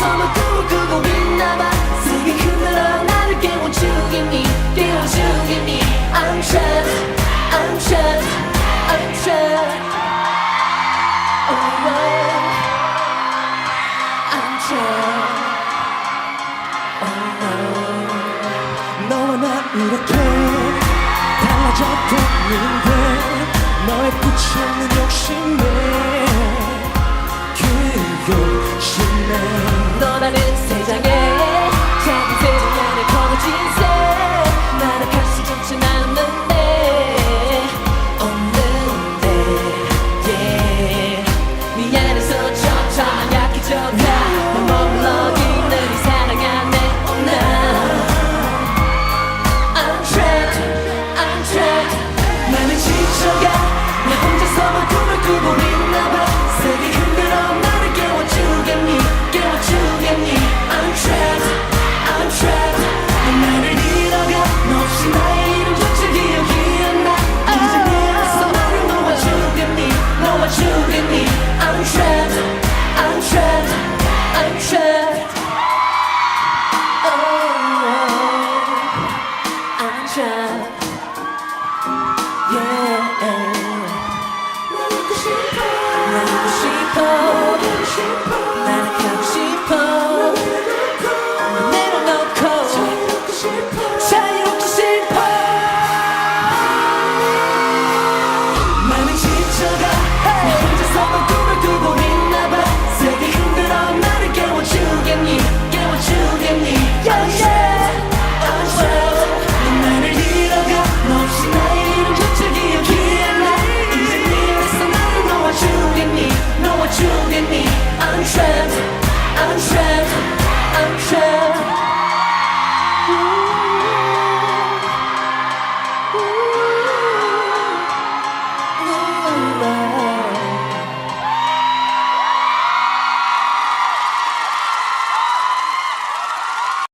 섬을 꿈꾸고 있나봐. 세게 흔들어 나를 깨워주겠니? 깨워주겠니? I'm trapped I'm trapped I'm trapped. Oh no. I'm trapped. 너와 나 이렇게 달라졌었는데? 너의 끝이 없는 욕심에 나는 지쳐가